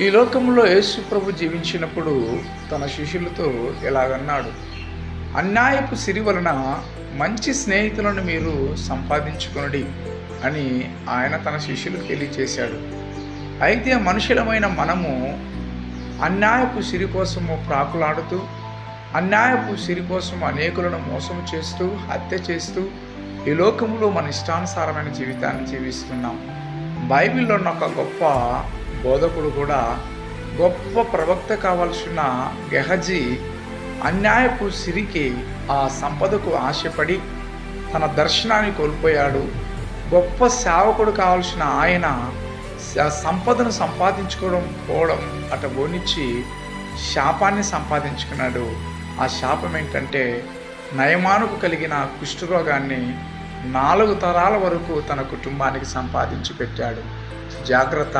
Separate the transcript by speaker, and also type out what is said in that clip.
Speaker 1: ఈ లోకంలో యేసు ప్రభు జీవించినప్పుడు తన శిష్యులతో ఇలాగన్నాడు అన్యాయపు సిరి వలన మంచి స్నేహితులను మీరు సంపాదించుకొనడి అని ఆయన తన శిష్యులకు తెలియచేశాడు. అయితే మనుషులమైన మనము అన్యాయపు సిరి కోసము ప్రాకులాడుతూ అన్యాయపు సిరి కోసం అనేకులను మోసం చేస్తూ హత్య చేస్తూ ఈ లోకంలో మన ఇష్టానుసారమైన జీవితాన్ని జీవిస్తున్నాం. బైబిల్లో ఉన్న ఒక గొప్ప బోధకుడు కూడా గొప్ప ప్రవక్త కావాల్సిన గెహజీ అన్యాయపు సిరికి ఆ సంపదకు ఆశపడి తన దర్శనాన్ని కోల్పోయాడు. గొప్ప సేవకుడు కావాల్సిన ఆయన సంపదను సంపాదించుకోవడం పోవడం అట బోనిచ్చి శాపాన్ని సంపాదించుకున్నాడు. ఆ శాపం ఏంటంటే నయమానుకు కలిగిన కుష్ఠరోగాన్ని నాలుగు తరాల వరకు తన కుటుంబానికి సంపాదించి పెట్టాడు. జాగ్రత్త